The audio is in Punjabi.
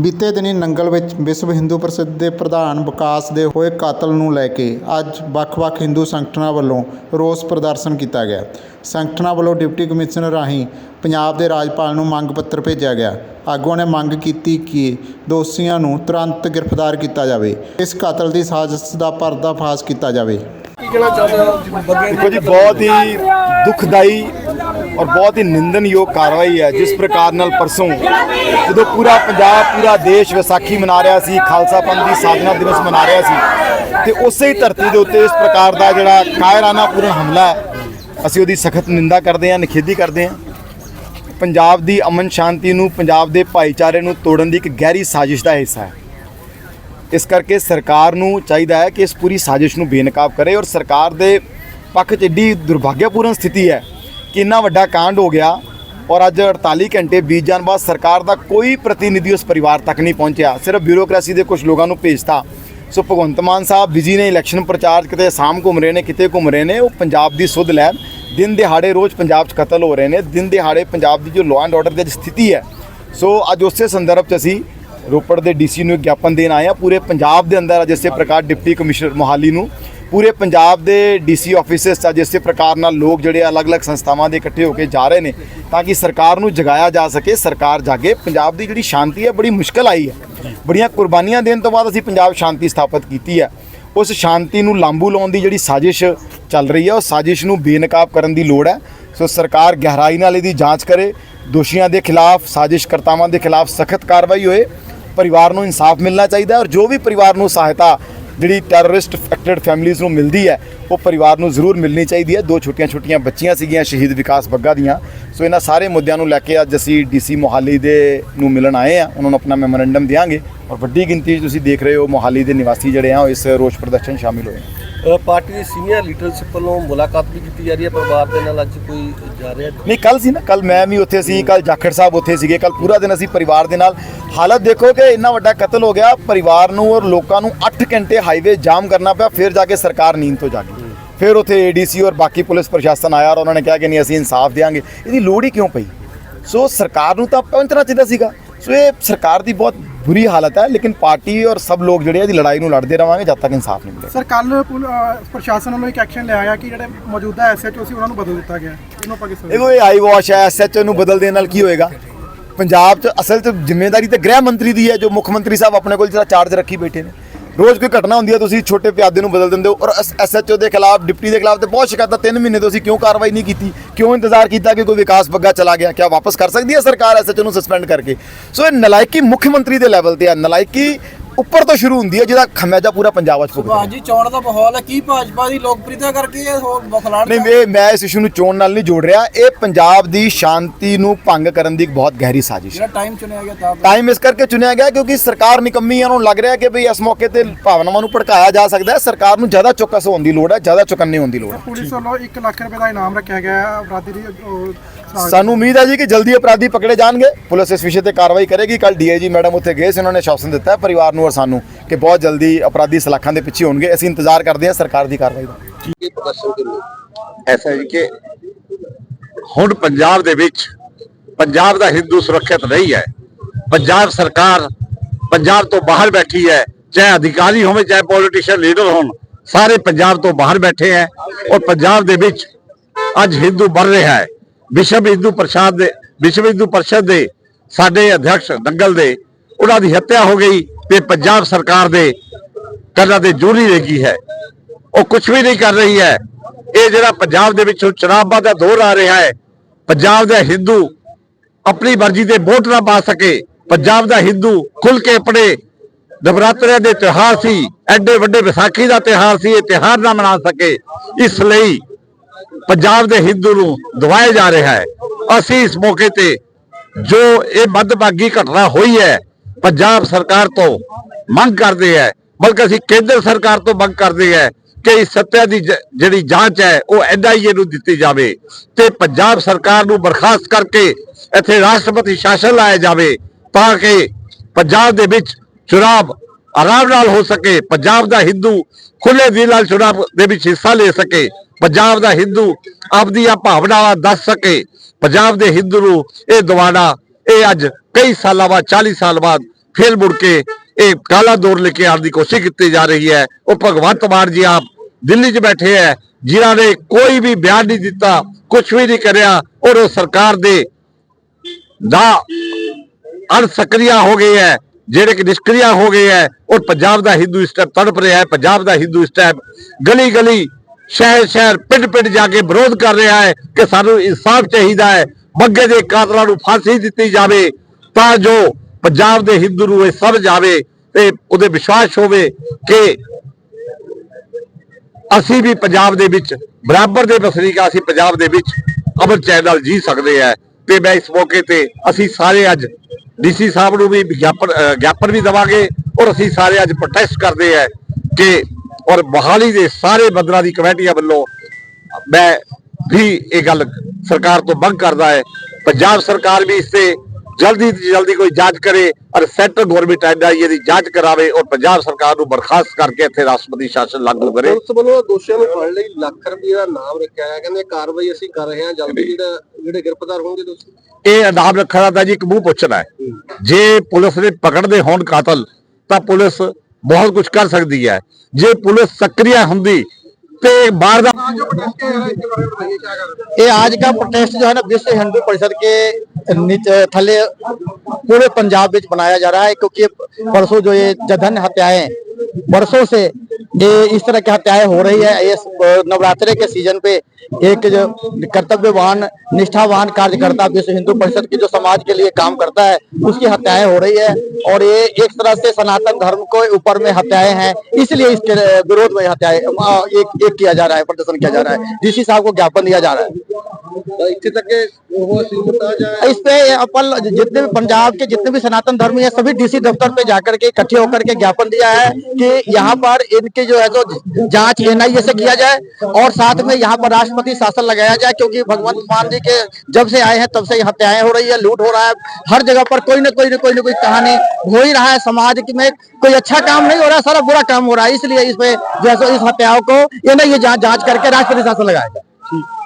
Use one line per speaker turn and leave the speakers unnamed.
ਬੀਤੇ ਦਿਨੀ ਨੰਗਲ ਵਿੱਚ ਵਿਸ਼ਵ ਹਿੰਦੂ ਪ੍ਰਸਿੱਧ ਦੇ ਪ੍ਰਧਾਨ ਵਿਕਾਸ ਦੇ ਹੋਏ ਕਾਤਲ ਨੂੰ ਲੈ ਕੇ ਅੱਜ ਵੱਖ-ਵੱਖ ਹਿੰਦੂ ਸੰਗਠਨਾਂ ਵੱਲੋਂ ਰੋਸ ਪ੍ਰਦਰਸ਼ਨ ਕੀਤਾ ਗਿਆ। ਸੰਗਠਨਾਂ ਵੱਲੋਂ ਡਿਪਟੀ ਕਮਿਸ਼ਨਰ ਰਾਹੀਂ ਪੰਜਾਬ ਦੇ ਰਾਜਪਾਲ ਨੂੰ ਮੰਗ ਪੱਤਰ ਭੇਜਿਆ ਗਿਆ। ਆਗੂਆਂ ਨੇ ਮੰਗ ਕੀਤੀ ਕਿ ਦੋਸ਼ੀਆਂ ਨੂੰ ਤੁਰੰਤ ਗ੍ਰਿਫਤਾਰ ਕੀਤਾ ਜਾਵੇ। ਇਸ ਕਾਤਲ ਦੀ ਸਾਜ਼ਿਸ਼ ਦਾ ਪਰਦਾਫਾਸ਼ ਕੀਤਾ ਜਾਵੇ।
ਦੇਖੋ ਜੀ, ਬਹੁਤ ਹੀ ਦੁਖਦਾਈ ਔਰ ਬਹੁਤ ਹੀ ਨਿੰਦਨਯੋਗ ਕਾਰਵਾਈ ਹੈ ਜਿਸ ਪ੍ਰਕਾਰ ਨਾਲ ਪਰਸੋਂ ਜਦੋਂ ਪੂਰਾ ਪੰਜਾਬ, ਪੂਰਾ ਦੇਸ਼ ਵਿਸਾਖੀ ਮਨਾ ਰਿਹਾ ਸੀ, ਖਾਲਸਾ ਪੰਥ ਦੀ ਸਾਧਨਾ ਦਿਵਸ ਮਨਾ ਰਿਹਾ ਸੀ, ਤੇ ਉਸੇ ਹੀ ਧਰਤੀ ਦੇ ਉੱਤੇ ਇਸ ਪ੍ਰਕਾਰ ਦਾ ਜਿਹੜਾ ਕਾਇਰਾਨਾ ਪੂਰਨ ਹਮਲਾ ਅਸੀਂ ਉਹਦੀ ਸਖਤ ਨਿੰਦਾ ਕਰਦੇ ਹਾਂ, ਨਿਖੇਧੀ ਕਰਦੇ ਹਾਂ। ਪੰਜਾਬ ਦੀ ਅਮਨ ਸ਼ਾਂਤੀ ਨੂੰ, ਪੰਜਾਬ ਦੇ ਭਾਈਚਾਰੇ ਨੂੰ ਤੋੜਨ ਦੀ ਇੱਕ ਗਹਿਰੀ ਸਾਜ਼ਿਸ਼ ਦਾ ਹਿੱਸਾ ਹੈ। ਇਸ ਕਰਕੇ ਸਰਕਾਰ ਨੂੰ ਚਾਹੀਦਾ ਹੈ ਕਿ ਇਸ ਪੂਰੀ ਸਾਜ਼ਿਸ਼ ਨੂੰ ਬੇਨਕਾਬ ਕਰੇ ਔਰ ਸਰਕਾਰ ਦੇ ਪੱਖ 'ਚ ਏਡੀ ਦੁਰਭਾਗਿਆਪੂਰਨ ਸਥਿਤੀ ਹੈ ਕਿ ਇੰਨਾ ਵੱਡਾ ਕਾਂਡ ਹੋ ਗਿਆ ਔਰ ਅੱਜ 48 ਘੰਟੇ ਬੀਤ ਜਾਣ ਬਾਅਦ ਸਰਕਾਰ ਦਾ ਕੋਈ ਪ੍ਰਤੀਨਿਧੀ ਉਸ ਪਰਿਵਾਰ ਤੱਕ ਨਹੀਂ ਪਹੁੰਚਿਆ, ਸਿਰਫ ਬਿਊਰੋਕ੍ਰੇਸੀ ਦੇ ਕੁਝ ਲੋਕਾਂ ਨੂੰ ਭੇਜਤਾ। ਸੋ ਭਗਵੰਤ ਮਾਨ ਸਾਹਿਬ ਬਿਜ਼ੀ ਨੇ ਇਲੈਕਸ਼ਨ ਪ੍ਰਚਾਰ ਕਿਤੇ ਅਸਾਮ ਘੁੰਮ ਰਹੇ ਨੇ, ਕਿਤੇ ਘੁੰਮ ਰਹੇ ਨੇ, ਉਹ ਪੰਜਾਬ ਦੀ ਸੁਧ ਲੈਣ। ਦਿਨ ਦਿਹਾੜੇ ਰੋਜ਼ ਪੰਜਾਬ 'ਚ ਕਤਲ ਹੋ ਰਹੇ ਨੇ, ਦਿਨ ਦਿਹਾੜੇ ਪੰਜਾਬ ਦੀ ਜੋ ਲਾਅ ਐਂਡ ਆਰਡਰ ਦੀ ਅੱਜ ਸਥਿਤੀ ਹੈ। ਸੋ ਅੱਜ ਉਸੇ ਸੰਦਰਭ 'ਚ ਅਸੀਂ ਰੋਪੜ ਦੇ ਡੀਸੀ ਨੂੰ ਇੱਕ ਗਿਆਪਨ ਦੇਣ ਆਏ ਆ ਪੂਰੇ ਪੰਜਾਬ ਦੇ ਅੰਦਰ ਅੱਜ ਇਸੇ ਪ੍ਰਕਾਰ ਡਿਪਟੀ ਕਮਿਸ਼ਨਰ ਮੋਹਾਲੀ ਨੂੰ ਪੂਰੇ ਪੰਜਾਬ ਦੇ ਡੀਸੀ ਆਫਿਸਿਸ 'ਚ ਅੱਜ ਇਸੇ ਪ੍ਰਕਾਰ ਨਾਲ ਲੋਕ ਜਿਹੜੇ ਅਲੱਗ-ਅਲੱਗ ਸੰਸਥਾਵਾਂ ਦੇ ਇਕੱਠੇ ਹੋ ਕੇ ਜਾ ਰਹੇ ਨੇ, ਤਾਂ ਕਿ ਸਰਕਾਰ ਨੂੰ ਜਗਾਇਆ ਜਾ ਸਕੇ, ਸਰਕਾਰ ਜਾਗੇ। ਪੰਜਾਬ ਦੀ ਜਿਹੜੀ ਸ਼ਾਂਤੀ ਹੈ, ਬੜੀ ਮੁਸ਼ਕਲ ਆਈ ਹੈ। ਬੜੀਆਂ ਕੁਰਬਾਨੀਆਂ ਦੇਣ ਤੋਂ ਬਾਅਦ ਅਸੀਂ ਪੰਜਾਬ ਸ਼ਾਂਤੀ ਸਥਾਪਿਤ ਕੀਤੀ ਹੈ। ਉਸ ਸ਼ਾਂਤੀ ਨੂੰ ਲਾਂਬੂ ਲਾਉਣ ਦੀ ਜਿਹੜੀ ਸਾਜ਼ਿਸ਼ ਚੱਲ ਰਹੀ ਹੈ, ਉਹ ਸਾਜ਼ਿਸ਼ ਨੂੰ ਬੇਨਕਾਬ ਕਰਨ ਦੀ ਲੋੜ ਹੈ। ਸੋ ਸਰਕਾਰ ਗਹਿਰਾਈ ਨਾਲ ਇਹਦੀ ਜਾਂਚ ਕਰੇ। ਦੋਸ਼ੀਆਂ ਦੇ ਖਿਲਾਫ, ਸਾਜ਼ਿਸ਼ਕਰਤਾਵਾਂ ਦੇ ਖਿਲਾਫ ਸਖਤ ਕਾਰਵਾਈ ਹੋਏ। ਪਰਿਵਾਰ ਨੂੰ ਇਨਸਾਫ ਮਿਲਣਾ ਚਾਹੀਦਾ ਔਰ ਜੋ ਵੀ ਪਰਿਵਾਰ ਨੂੰ ਸਹਾਇਤਾ ਜਿਹੜੀ ਟੈਰਰਿਸਟ ਅਫੈਕਟਡ ਫੈਮਿਲੀਆਂ ਨੂੰ ਮਿਲਦੀ ਹੈ, ਉਹ ਪਰਿਵਾਰ ਨੂੰ ਜ਼ਰੂਰ ਮਿਲਣੀ ਚਾਹੀਦੀ ਹੈ। ਦੋ ਛੋਟੀਆਂ ਛੋਟੀਆਂ ਬੱਚੀਆਂ ਸੀਗੀਆਂ ਸ਼ਹੀਦ ਵਿਕਾਸ ਬੱਗਾ ਦੀਆਂ। ਸੋ ਇਹਨਾਂ ਸਾਰੇ ਮੁੱਦਿਆਂ ਨੂੰ ਲੈ ਕੇ ਅੱਜ ਅਸੀਂ ਡੀਸੀ ਮੋਹਾਲੀ ਦੇ ਨੂੰ ਮਿਲਣ ਆਏ ਆ ਉਹਨਾਂ ਨੂੰ ਆਪਣਾ ਮੈਮੋਰੈਂਡਮ ਦਿਆਂਗੇ। ਔਰ ਵੱਡੀ ਗਿਣਤੀ 'ਚ ਤੁਸੀਂ ਦੇਖ ਰਹੇ ਹੋ ਮੋਹਾਲੀ ਦੇ ਨਿਵਾਸੀ ਜਿਹੜੇ ਆ, ਉਹ ਇਸ ਰੋਸ ਪ੍ਰਦਰਸ਼ਨ ਸ਼ਾਮਿਲ ਹੋਏ
ਪਾਰਟੀ ਦੇ ਸੀਨੀਅਰ ਲੀਡਰਸ਼ਿਪ ਵੱਲੋਂ ਮੁਲਾਕਾਤ ਵੀ ਕੀਤੀ ਜਾ ਰਹੀ ਹੈ। ਪਰਿਵਾਰ ਦੇ ਨਾਲ ਅੱਜ ਕੋਈ ਜਾ ਰਿਹਾ
ਨਹੀਂ ਕੱਲ ਸੀ ਨਾ। ਕੱਲ ਮੈਂ ਵੀ ਉੱਥੇ ਸੀ ਕੱਲ ਜਾਖੜ ਸਾਹਿਬ ਉੱਥੇ ਸੀਗੇ। ਕੱਲ ਪੂਰਾ ਦਿਨ ਅਸੀਂ ਪਰਿਵਾਰ ਦੇ ਨਾਲ। ਹਾਲਤ ਦੇਖੋ ਕਿ ਇੰਨਾ ਵੱਡਾ ਕਤਲ ਹੋ ਗਿਆ। ਪਰਿਵਾਰ ਨੂੰ ਔਰ ਲੋਕਾਂ ਨੂੰ 8 ਘੰਟੇ ਹਾਈਵੇ ਜਾਮ ਕਰਨਾ ਪਿਆ। ਫਿਰ ਜਾ ਕੇ ਸਰਕਾਰ ਨੀਂਦ ਤੋਂ ਜਾਗੀ। ਫਿਰ ਉੱਥੇ ਏਡੀਸੀ ਔਰ ਬਾਕੀ ਪੁਲਿਸ ਪ੍ਰਸ਼ਾਸਨ ਆਇਆ ਔਰ ਉਹਨਾਂ ਨੇ ਕਿਹਾ ਕਿ ਨਹੀਂ ਅਸੀਂ ਇਨਸਾਫ ਦੇਵਾਂਗੇ ਇਹਦੀ ਲੋੜ ਹੀ ਕਿਉਂ ਪਈ? ਸੋ ਸਰਕਾਰ ਨੂੰ ਤਾਂ ਪਹੁੰਚਣਾ ਚਾਹੀਦਾ ਸੀਗਾ। ਸੋ ਇਹ ਸਰਕਾਰ ਦੀ ਬਹੁਤ ਬੁਰੀ ਹਾਲਤ ਹੈ ਲੇਕਿਨ ਪਾਰਟੀ ਔਰ ਸਭ ਲੋਕ ਜਿਹੜੇ ਇਹਦੀ ਲੜਾਈ ਨੂੰ ਲੜਦੇ ਰਵਾਂਗੇ ਜਦ ਤੱਕ ਇਨਸਾਫ ਨਹੀਂ ਮਿਲੇਗਾ।
ਸਰ ਕੱਲ ਪ੍ਰਸ਼ਾਸਨ ਵੱਲੋਂ ਇੱਕ ਐਕਸ਼ਨ ਲਿਆ ਗਿਆ ਕਿ ਜਿਹੜੇ ਮੌਜੂਦਾ ਐਸਐਚਓ ਸੀ ਉਹਨਾਂ ਨੂੰ ਬਦਲ ਦਿੱਤਾ ਗਿਆ। ਇਹਨੂੰ ਆਪਾਂ ਕਿਸ
ਦੇਖੋ ਇਹ ਆਈ ਵਾਸ਼ ਹੈ ਐਸਐਚਓ ਨੂੰ ਬਦਲ ਦੇਣ ਨਾਲ ਕੀ ਹੋਏਗਾ? ਪੰਜਾਬ 'ਚ ਅਸਲ 'ਚ ਜ਼ਿੰਮੇਵਾਰੀ ਤੇ ਗ੍ਰਹਿ ਮੰਤਰੀ ਦੀ ਹੈ ਜੋ ਮੁੱਖ ਮੰਤਰੀ ਸਾਹਿਬ ਆਪਣੇ ਕੋਲ ਜਿਹੜਾ ਚਾਰਜ ਰੱਖੀ ਬੈਠੇ ਨੇ। ਰੋਜ਼ ਕੋਈ ਘਟਨਾ ਹੁੰਦੀ ਹੈ, ਤੁਸੀਂ ਛੋਟੇ ਪਿਆਦੇ ਨੂੰ ਬਦਲ ਦਿੰਦੇ ਹੋ ਔਰ ਐਸਐਚਓ ਦੇ ਖਿਲਾਫ, ਡਿਪਟੀ ਦੇ ਖਿਲਾਫ ਤੇ ਬਹੁਤ ਸ਼ਿਕਾਇਤਾਂ 3 ਮਹੀਨੇ ਤੋਂ ਅਸੀਂ ਕਿਉਂ ਕਾਰਵਾਈ ਨਹੀਂ ਕੀਤੀ? ਕਿਉਂ ਇੰਤਜ਼ਾਰ ਕੀਤਾ ਕਿ ਕੋਈ ਵਿਕਾਸ ਬੱਗਾ ਚਲਾ ਗਿਆ, ਕਿਆ ਵਾਪਸ ਕਰ ਸਕਦੀ ਹੈ ਸਰਕਾਰ ਐਸਐਚਓ ਨੂੰ ਸਸਪੈਂਡ ਕਰਕੇ? ਸੋ ਇਹ ਨਲਾਇਕੀ ਮੁੱਖ ਮੰਤਰੀ ਦੇ ਲੈਵਲ ਤੇ ਹੈ ਨਲਾਇਕੀ ਉੱਪਰ ਤੋਂ ਸ਼ੁਰੂ ਹੁੰਦੀ ਹੈ ਜਿਹਦਾ ਖਮਿਆਜਾ ਪੂਰਾ ਪੰਜਾਬ 'ਚ ਭੁਗਤਦਾ
ਭਾਜੀ ਚੋਣ ਦਾ ਮਾਹੌਲ ਹੈ ਕੀ ਭਾਜਪਾ ਦੀ ਲੋਕਪ੍ਰਿਯਤਾ ਕਰਕੇ ਇਹ ਹੋਰ ਬਖਲਾੜ
ਨਹੀਂ ਮੈਂ ਮੈਂ ਇਸ ਇਸ਼ੂ ਨੂੰ ਚੋਣ ਨਾਲ ਨਹੀਂ ਜੋੜ ਰਿਹਾ। ਇਹ ਪੰਜਾਬ ਦੀ ਸ਼ਾਂਤੀ ਨੂੰ ਭੰਗ ਕਰਨ ਦੀ ਇੱਕ ਬਹੁਤ ਗਹਿਰੀ ਸਾਜ਼ਿਸ਼ ਹੈ।
ਜਿਹੜਾ ਟਾਈਮ ਚੁਣਿਆ ਗਿਆ ਤਾਂ
ਟਾਈਮ ਇਸ ਕਰਕੇ ਚੁਣਿਆ ਗਿਆ ਕਿਉਂਕਿ ਸਰਕਾਰ ਨਿਕੰਮੀ ਹੈ ਉਹਨਾਂ ਨੂੰ ਲੱਗ ਰਿਹਾ ਕਿ ਭਈ ਇਸ ਮੌਕੇ ਤੇ ਭਾਵਨਾਵਾਂ ਨੂੰ ਭੜਕਾਇਆ ਜਾ ਸਕਦਾ ਹੈ। ਸਰਕਾਰ ਨੂੰ ਜ਼ਿਆਦਾ ਚੌਕਸ ਹੋਣ ਦੀ ਲੋੜ ਹੈ ਜ਼ਿਆਦਾ ਚੁਕੰਨੇ ਹੋਣ ਦੀ ਲੋੜ ਹੈ।
ਪੁਲਿਸ ਵੱਲੋਂ 1 ਲੱਖ ਰੁਪਏ ਦਾ ਇਨਾਮ ਰੱਖਿਆ ਗਿਆ ਹੈ। ਅਪਰਾਧੀ ਦੀ ਉਹ,
ਸਾਨੂੰ ਉਮੀਦ ਹੈ ਜੀ ਕਿ ਜਲਦੀ ਅਪਰਾਧੀ ਪਕੜੇ ਜਾਣਗੇ। ਪੁਲਿਸ ਇਸ ਵਿਸ਼ੇ ਤੇ ਕਾਰਵਾਈ ਕਰੇਗੀ। ਕੱਲ ਡੀਆਈਜੀ ਮੈਡਮ ਉੱਥੇ ਗਏ ਸੀ ਉਹਨਾਂ ਨੇ ਸ਼ਾਸਨ ਦਿੱਤਾ ਹੈ ਪਰਿਵਾਰ ਨੂੰ ਔਰ ਸਾਨੂੰ ਕਿ ਬਹੁਤ ਜਲਦੀ ਅਪਰਾਧੀ ਸਲਾਖਾਂ ਦੇ ਪਿੱਛੇ ਹੋਣਗੇ। ਅਸੀਂ ਇੰਤਜ਼ਾਰ ਕਰਦੇ ਹਾਂ ਸਰਕਾਰ ਦੀ ਕਾਰਵਾਈ ਦਾ।
ਐਸਾ ਹੈ ਕਿ ਹੁਣ ਪੰਜਾਬ ਦੇ ਵਿੱਚ ਪੰਜਾਬ ਦਾ ਹਿੰਦੂ ਸੁਰੱਖਿਅਤ ਨਹੀਂ ਹੈ। ਪੰਜਾਬ ਸਰਕਾਰ ਪੰਜਾਬ ਤੋਂ ਬਾਹਰ ਬੈਠੀ ਹੈ। ਚਾਹੇ ਅਧਿਕਾਰੀ ਹੋਵੇ ਚਾਹੇ ਪੋਲੀਟੀਸ਼ੀਅਨ ਲੀਡਰ ਹੋਣ ਸਾਰੇ ਪੰਜਾਬ ਤੋਂ ਬਾਹਰ ਬੈਠੇ ਹੈ ਔਰ ਪੰਜਾਬ ਦੇ ਵਿੱਚ ਅੱਜ ਹਿੰਦੂ ਮਰ ਰਿਹਾ ਹੈ। ਵਿਸ਼ਵ ਹਿੰਦੂ ਪ੍ਰਸ਼ਾਦ ਦੇ, ਵਿਸ਼ਵ ਹਿੰਦੂ ਪਰਿਸ਼ਦ ਦੇ ਸਾਡੇ ਅਧਿਕਸ਼ ਦੰਗਲ ਦੇ, ਉਹਨਾਂ ਦੀ ਹੱਤਿਆ ਹੋ ਗਈ ਤੇ ਪੰਜਾਬ ਸਰਕਾਰ ਦੇ ਕੰਨਾਂ ਤੇ ਜੂਰੀ ਲੱਗੀ ਹੈ। ਉਹ ਕੁਝ ਵੀ ਨਹੀਂ ਕਰ ਰਹੀ ਹੈ। ਇਹ ਜਿਹੜਾ ਪੰਜਾਬ ਦੇ ਵਿੱਚ ਹੁਣ ਦਾ ਦੌਰ ਆ ਰਿਹਾ ਹੈ, ਪੰਜਾਬ ਦਾ ਹਿੰਦੂ ਆਪਣੀ ਮਰਜ਼ੀ ਤੇ ਵੋਟ ਨਾ ਪਾ ਸਕੇ, ਪੰਜਾਬ ਦਾ ਹਿੰਦੂ ਖੁੱਲ ਕੇ ਆਪਣੇ ਨਵਰਾਤਰਿਆਂ ਦੇ ਤਿਉਹਾਰ ਸੀ, ਐਡੇ ਵੱਡੇ ਵਿਸਾਖੀ ਦਾ ਤਿਉਹਾਰ ਸੀ, ਇਹ ਤਿਉਹਾਰ ਨਾ ਮਨਾ ਸਕੇ। ਇਸ ਲਈ ਪੰਜਾਬ ਦੇ ਹਿੰਦੂ ਨੂੰ ਦਵਾਇਆ ਜਾ ਰਿਹਾ ਹੈ। ਅਸੀਂ ਇਸ ਮੌਕੇ ਤੇ ਜੋ ਇਹ ਮੱਧਭਾਗੀ ਘਟਨਾ ਹੋਈ ਹੈ, ਪੰਜਾਬ ਸਰਕਾਰ ਤੋਂ ਮੰਗ ਕਰਦੇ ਹੈ, ਬਲਕਿ ਅਸੀਂ ਕੇਂਦਰ ਸਰਕਾਰ ਤੋਂ ਮੰਗ ਕਰਦੇ ਹੈ ਕਿ ਇਸ ਸੱਤਿਆ ਦੀ ਜਿਹੜੀ ਜਾਂਚ ਹੈ, ਉਹ ਐਨਆਈਏ ਨੂੰ ਦਿੱਤੀ ਜਾਵੇ ਤੇ ਪੰਜਾਬ ਸਰਕਾਰ ਨੂੰ ਬਰਖਾਸਤ ਕਰਕੇ ਇੱਥੇ ਰਾਸ਼ਟਰਪਤੀ ਸ਼ਾਸਨ ਲਾਇਆ ਜਾਵੇ ਤਾਂ ਕਿ ਪੰਜਾਬ ਦੇ ਵਿੱਚ ਚੁਣਾਵ ਆਰਾਮ ਨਾਲ ਹੋ ਸਕੇ, ਪੰਜਾਬ ਦਾ ਹਿੰਦੂ ਖੁੱਲੇ ਦਿਲ ਨਾਲ ਚੁਣਾਵ ਦੇ ਵਿੱਚ ਹਿੱਸਾ ਲੈ ਸਕੇ। ਪੰਜਾਬ ਦਾ ਹਿੰਦੂ ਆਪਦੀਆਂ ਭਾਵਨਾਵਾਂ ਦੱਸ ਸਕੇ। ਪੰਜਾਬ ਦੇ ਹਿੰਦੂ ਨੂੰ ਇਹ ਦਿਵਾਣਾ ਇਹ ਅੱਜ ਕਈ ਸਾਲਾਂ ਬਾਅਦ 40 ਸਾਲ ਬਾਅਦ ਫੇਰ ਮੁੜ ਕੇ ਇਹ ਕਾਲਾ ਦੌਰ ਲੈ ਕੇ ਆਉਣ ਦੀ ਕੋਸ਼ਿਸ਼ ਕੀਤੀ ਜਾ ਰਹੀ ਹੈ। ਉਹ ਭਗਵੰਤ ਮਾਨ ਜੀ ਆਪ ਦਿੱਲੀ 'ਚ ਬੈਠੇ ਹੈ, ਜਿਨ੍ਹਾਂ ਨੇ ਕੋਈ ਵੀ ਬਿਆਨ ਨਹੀਂ ਦਿੱਤਾ ਕੁਝ ਵੀ ਨਹੀਂ ਕਰਿਆ, ਔਰ ਉਹ ਸਰਕਾਰ ਦੇ ਦਾ ਅਣਸਕਰੀਆ ਹੋ ਗਈ ਹੈ, ਜਿਹੜੇ ਕਿ ਨਿਸ਼ਕਰੀਆ ਹੋ ਗਏ ਹੈ, ਔਰ ਪੰਜਾਬ ਦਾ ਹਿੰਦੂ ਇਸ ਟਾਈਮ ਤੜਪ ਰਿਹਾ ਹੈ, ਪੰਜਾਬ ਦਾ ਹਿੰਦੂ ਇਸ ਟਾਈਮ ਗਲੀ ਗਲੀ ਸ਼ਹਿਰ ਸ਼ਹਿਰ, ਪਿੰਡ ਪਿੰਡ ਜਾ ਕੇ ਵਿਰੋਧ ਕਰ ਰਿਹਾ ਹੈ ਕਿ ਸਾਨੂੰ ਇਨਸਾਫ ਚਾਹੀਦਾ ਹੈ, ਮੱਗੇ ਦੇ ਕਾਤਲਾਂ ਨੂੰ ਫਾਂਸੀ ਦਿੱਤੀ ਜਾਵੇ ਤਾਂ ਜੋ ਪੰਜਾਬ ਦੇ ਹਿੰਦੂ ਨੂੰ ਇਹ ਸਮਝ ਆਵੇ ਤੇ ਉਹਦੇ ਵਿਸ਼ਵਾਸ ਹੋਵੇ ਕਿ ਅਸੀਂ ਵੀ ਪੰਜਾਬ ਦੇ ਵਿੱਚ, ਬਰਾਬਰ ਦੇ ਵਸਨੀਕ ਅਸੀਂ ਪੰਜਾਬ ਦੇ ਵਿੱਚ ਅਮਰ ਚੈਨ ਨਾਲ ਜੀ ਸਕਦੇ ਆ ਤੇ ਮੈਂ ਇਸ ਮੌਕੇ ਤੇ ਅਸੀਂ ਸਾਰੇ ਅੱਜ ਡੀਸੀ ਸਾਹਿਬ ਨੂੰ ਵੀ ਵਿਗਿਆਪਨ ਗਿਆਪਨ ਵੀ ਦਵਾਂਗੇ ਔਰ ਅਸੀਂ ਸਾਰੇ ਅੱਜ ਪ੍ਰੋਟੈਸਟ ਕਰਦੇ ਆ ਕਿ ਔਰ ਮੋਹਾਲੀ ਦੇ ਸਾਰੇ ਬੰਦਰਾਂ ਦੀ ਕਮੇਟੀਆਂ ਵੱਲੋਂ ਮੈਂ ਵੀ ਇਹ ਗੱਲ ਸਰਕਾਰ ਤੋਂ ਮੰਗ ਕਰਦਾ ਹੈ ਪੰਜਾਬ ਸਰਕਾਰ ਵੀ ਇਸ ਤੇ ਜਲਦੀ ਤੋਂ ਜਲਦੀ ਕੋਈ ਜਾਂਚ ਕਰੇ ਔਰ ਸੈਂਟਰ ਗਵਰਨਮੈਂਟ ਐਡਾ ਇਹਦੀ ਜਾਂਚ ਕਰਾਵੇ ਔਰ ਪੰਜਾਬ ਸਰਕਾਰ ਨੂੰ ਬਰਖਾਸਤ ਕਰਕੇ ਇੱਥੇ ਰਾਸ਼ਟਰਪਤੀ ਸ਼ਾਸਨ ਲਾਗੂ ਕਰੇ।
ਪੁਲਿਸ ਵੱਲੋਂ ਦੋਸ਼ੀਆਂ ਨੂੰ ਫੜਨ ਲਈ ਲੱਖ ਰੁਪਏ ਦਾ ਨਾਮ ਰੱਖਿਆ ਹੈ ਕਹਿੰਦੇ ਕਾਰਵਾਈ ਅਸੀਂ ਕਰ ਰਹੇ ਹਾਂ ਜਲਦੀ ਜਿਹੜਾ ਜਿਹੜੇ ਗ੍ਰਿਫਤਾਰ ਹੋਣਗੇ ਦੋਸ਼ੀ
ਇਹ ਇਨਾਮ ਰੱਖਣ ਤਾਂ ਜੀ ਇੱਕ ਮੂੰਹ ਪੁੱਛਣਾ ਹੈ। ਜੇ ਪੁਲਿਸ ਨੇ ਪਕੜਦੇ ਹੋਣ ਕਾਤਲ ਤਾਂ ਪੁਲਿਸ ਬਹੁਤ ਕੁਝ ਕਰ ਸਕਦੀ ਹੈ ਜੇ ਪੁਲਿਸ ਸਕ੍ਰਿਆ ਹੁੰਦੀ पे बार
ये आज का प्रोटेस्ट जो है ना विश्व हिंदू परिषद के नीचे थले पूरे पंजाब में बनाया जा रहा है क्योंकि परसों जो ये जघन हत्याएं बरसों से ये इस तरह की हत्याएँ हो रही है। ये नवरात्रे के सीज़न पे एक जो कर्तव्यवान निष्ठावान कार्यकर्ता विश्व हिंदू परिषद की जो समाज के लिए काम करता है उसकी हत्याएँ हो रही है और ये एक तरह से सनातन धर्म को ऊपर में हत्याएँ हैं। इसलिए इसके विरोध में हत्याएँ एक, एक किया जा रहा है प्रदर्शन किया जा रहा है। डीसी साहब को ज्ञापन दिया जा रहा है। इस पे अपन जितने भी पंजाब के जितने भी सनातन धर्म है सभी डीसी दफ्तर पे जाकर के इकट्ठे होकर के ज्ञापन दिया है कि यहाँ पर इनके जो है तो जाँच एनआईए से किया जाए और साथ में यहाँ पर राष्ट्रपति शासन लगाया जाए क्योंकि भगवंत मान जी के जब से आए हैं तब से हत्याएँ हो रही है लूट हो रहा है। हर जगह पर कोई ना कोई ना कोई ना कोई कहानी हो ही रहा है समाज में। कोई अच्छा काम नहीं हो रहा है सारा बुरा काम हो रहा है इसलिए इसमें जो है इस हत्याओं को एनआईए जाँच करके राष्ट्रपति शासन लगाया जाए।